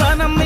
మనం